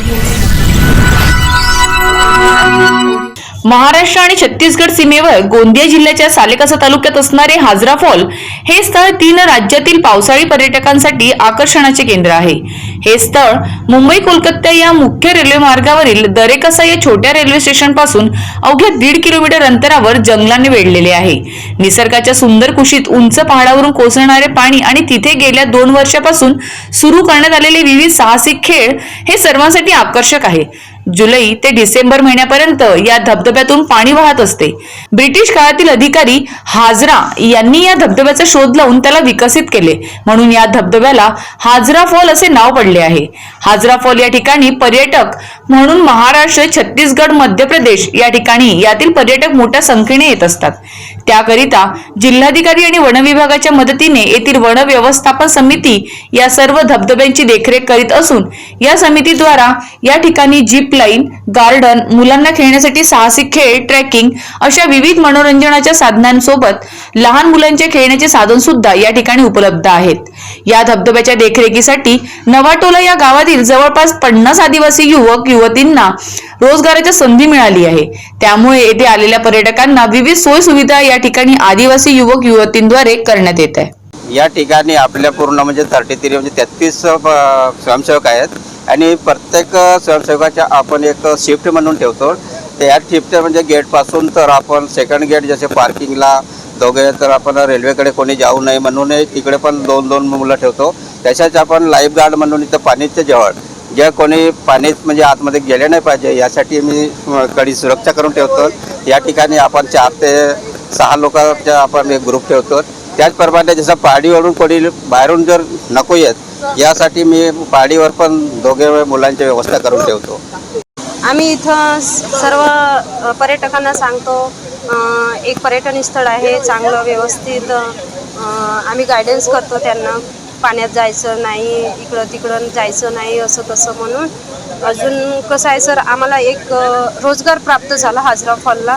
Audio Maharashtra आणि छत्तीसगड सीमेवर गोंदिया जिल्ह्याच्या सालेकसा तालुक्यात असणारे हाजरा फॉल हे स्थळ तीन राज्यातील पावसाळी पर्यटकांसाठी आकर्षणाचे केंद्र आहे. हे स्थळ मुंबई कोलकाता या मुख्य रेल्वे मार्गावरील दरेकसा या छोट्या रेल्वे स्टेशनपासून अवघ्या दीड किलोमीटर अंतरावर जंगलाने वेढलेले आहे. निसर्गाच्या सुंदर कुशीत उंच पहाडावरून कोसळणारे पाणी आणि तिथे गेल्या दोन वर्षापासून सुरू करण्यात आलेले विविध साहसिक खेळ हे सर्वांसाठी आकर्षक आहे. जुलै ते डिसेंबर महिन्यापर्यंत या धबधब्यातून पाणी वाहत असते. ब्रिटिश काळातील अधिकारी हाजरा यांनी या धबधब्याचा शोध लावून त्याला विकसित केले. म्हणून या धबधब्याला हाजरा फॉल असे नाव पडले आहे. हाजरा फॉल या ठिकाणी पर्यटक म्हणून महाराष्ट्र छत्तीसगड मध्य प्रदेश या ठिकाणी यातील पर्यटक मोठ्या संख्येने येत असतात. त्याकरिता जिल्हाधिकारी आणि वन विभागाच्या मदतीने येथील वन व्यवस्थापन समिती या सर्व धबधब्यांची देखरेख करीत असून या समितीद्वारा या ठिकाणी जीप लाईन गार्डन मुलांना खेळण्यासाठी साहसिक खेळ ट्रेकिंग अशा विविध मनोरंजनाच्या साधनांसोबत लहान मुलांचे खेळण्याचे साधन सुद्धा या ठिकाणी उपलब्ध आहेत. या धबधब्याच्या देखरेखीसाठी नवाटोला या गावातील जवळपास पन्नास आदिवासी युवक युवतींना रोजगाराच्या संधी मिळाली आहे. त्यामुळे येथे आलेल्या पर्यटकांना विविध सोयी सुविधा या ठिकाणी आदिवासी युवक युवतींद्वारे करण्यात येत आहे. या ठिकाणी आपल्या पूर्ण म्हणजे थर्टी थ्री म्हणजे तेहतीस स्वयंसेवक आहेत. आणि प्रत्येक स्वयंसेवकाच्या आपण एक शिफ्ट म्हणून ठेवतो. तर शिफ्ट म्हणजे गेटपासून तर आपण सेकंड गेट जसे पार्किंगला दोघे तर आपण रेल्वेकडे कोणी जाऊ नये म्हणून तिकडे पण दोन दोन मुलं ठेवतो. तशाच आपण लाईफ गार्ड म्हणून इथं पाणीच्या जवळ जे कोणी पाणीत म्हणजे आतमध्ये गेले नाही पाहिजे यासाठी मी कडी सुरक्षा करून ठेवतो. या ठिकाणी आपण चार ते सहा लोकांचा आपण एक ग्रुप ठेवतो. त्याचप्रमाणे जसं पहाडीवरून कोणी बाहेरून जर नको येत यासाठी मी पाडीवर पण दोघे मुलांची व्यवस्था करून ठेवतो. आम्ही इथं सर्व पर्यटकांना सांगतो एक पर्यटन स्थळ आहे चांगलं व्यवस्थित आम्ही गायडन्स करतो त्यांना. पाण्यात जायचं नाही इकडं तिकडं जायचं नाही असं तसं म्हणून. अजून कसं आहे सर आम्हाला एक रोजगार प्राप्त झाला हाजरा फॉलला.